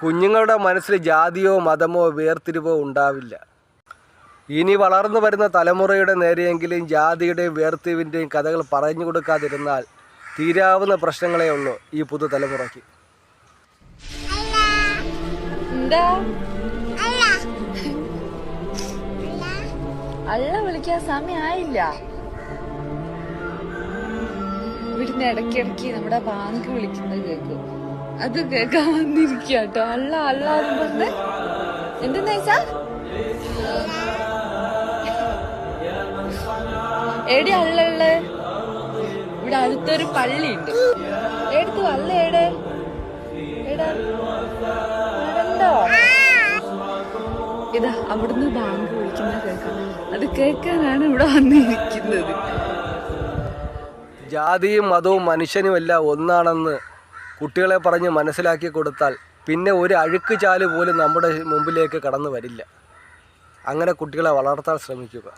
കുഞ്ഞുങ്ങളുടെ മനസ്സിൽ ജാതിയോ മതമോ വേർതിരിവോ ഉണ്ടാവില്ല. ഇനി വളർന്നു വരുന്ന തലമുറയുടെ നേരെയെങ്കിലും ജാതിയുടെയും വേർതിരിവിന്റെയും കഥകൾ പറഞ്ഞു കൊടുക്കാതിരുന്നാൽ തീരാവുന്ന പ്രശ്നങ്ങളേ ഉള്ളൂ ഈ പുതുതലമുറയ്ക്ക്. തലമുറയ്ക്ക് അള്ള വിളിക്കാൻ സമയമായില്ല ഇവിടുന്ന് ഇടയ്ക്കിടയ്ക്ക് നമ്മുടെ ബാങ്ക് വിളിക്കുന്നത് കേൾക്കും. അത് കേൾക്കാൻ വന്നിരിക്കുക കേട്ടോ അല്ല അല്ല എന്ന് പറഞ്ഞ്. എന്തെന്ന് വെച്ചാ എടി അള്ളുള്ള ഇവിടെ അടുത്തൊരു പള്ളി ഉണ്ട് എടുത്തു അല്ല എടെ? എടാ ഇതാ അവിടുന്ന് ബാങ്ക് വിളിക്കുന്ന കേൾക്കാം. അത് കേൾക്കാനാണ് ഇവിടെ വന്നിരിക്കുന്നത്. ജാതിയും മതവും മനുഷ്യനുമെല്ലാം ഒന്നാണെന്ന് കുട്ടികളെ പറഞ്ഞ് മനസ്സിലാക്കി കൊടുത്താൽ പിന്നെ ഒരു അഴുക്ക് ചാൽ പോലും നമ്മുടെ മുമ്പിലേക്ക് കടന്നു വരില്ല. അങ്ങനെ കുട്ടികളെ വളർത്താൻ ശ്രമിക്കുക.